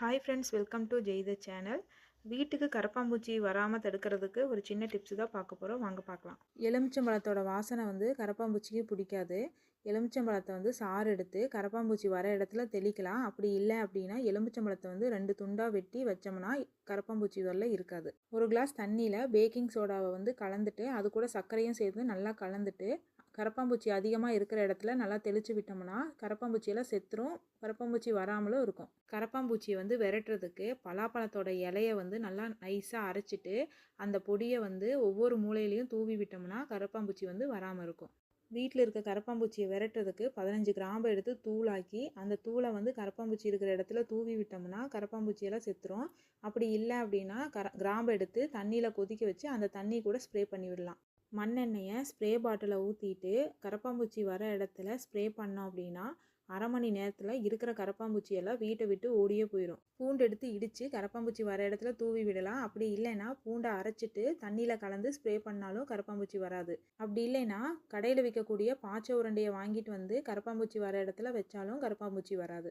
Hi friends welcome to Jaitha channel வீட்டுக்கு கரப்பாம்பூச்சி வராமல் தடுக்கிறதுக்கு ஒரு சின்ன டிப்ஸு தான் பார்க்க போகிறோம் வாங்க பார்க்கலாம். எலுமிச்சம்பழத்தோட வாசனை வந்து கரப்பாம்பூச்சிக்கு பிடிக்காது. எலுமிச்சம்பழத்தை வந்து சாறு எடுத்து கரப்பாம்பூச்சி வர இடத்துல தெளிக்கலாம். அப்படி இல்லை அப்படின்னா எலுமிச்சம்பழத்தை வந்து ரெண்டு துண்டாக வெட்டி வச்சோம்னா கரப்பாம்பூச்சி வரல இருக்காது. ஒரு கிளாஸ் தண்ணியில் பேக்கிங் சோடாவை வந்து கலந்துட்டு அது கூட சர்க்கரையும் சேர்த்து நல்லா கலந்துட்டு கரப்பாம்பூச்சி அதிகமாக இருக்கிற இடத்துல நல்லா தெளித்து விட்டோம்னா கரப்பாம்பூச்சியெல்லாம் செத்துரும் கரப்பாம்பூச்சி வராமலும் இருக்கும். கரப்பாம்பூச்சியை வந்து விரட்டுறதுக்கு பலாப்பழத்தோட இலையை வந்து நல்லா நைஸாக அரைச்சிட்டு அந்த பொடியை வந்து ஒவ்வொரு மூலையிலையும் தூவி விட்டோம்னா கரப்பாம்பூச்சி வந்து வராமல் இருக்கும். வீட்டில் இருக்க கரப்பாம்பூச்சியை விரட்டுறதுக்கு பதினஞ்சு கிராம்பை எடுத்து தூளாக்கி அந்த தூளை வந்து கரப்பாம்பூச்சி இருக்கிற இடத்துல தூவி விட்டோம்னா கரப்பாம்பூச்சியெல்லாம் செத்துரும். அப்படி இல்லை அப்படின்னா கர கிராம்பை எடுத்து தண்ணியில் கொதிக்க வச்சு அந்த தண்ணி கூட ஸ்ப்ரே பண்ணி விடலாம். மண்ணெண்ணெயை ஸ்ப்ரே பாட்டிலில் ஊற்றிட்டு கரப்பாம்பூச்சி வர இடத்துல ஸ்ப்ரே பண்ணோம் அப்படின்னா அரை மணி நேரத்தில் இருக்கிற கரப்பாம்பூச்சி எல்லாம் வீட்டை விட்டு ஓடியே போயிடும் பூண்டு எடுத்து இடித்து கரப்பாம்பூச்சி வர இடத்துல தூவி விடலாம். அப்படி இல்லைன்னா பூண்டை அரைச்சிட்டு தண்ணியில் கலந்து ஸ்ப்ரே பண்ணாலும் கரப்பாம்பூச்சி வராது. அப்படி இல்லைன்னா கடையில் விற்கக்கூடிய பாய்ச்ச உருண்டையை வாங்கிட்டு வந்து கரப்பாம்பூச்சி வர இடத்துல வச்சாலும் கரப்பாம்பூச்சி வராது.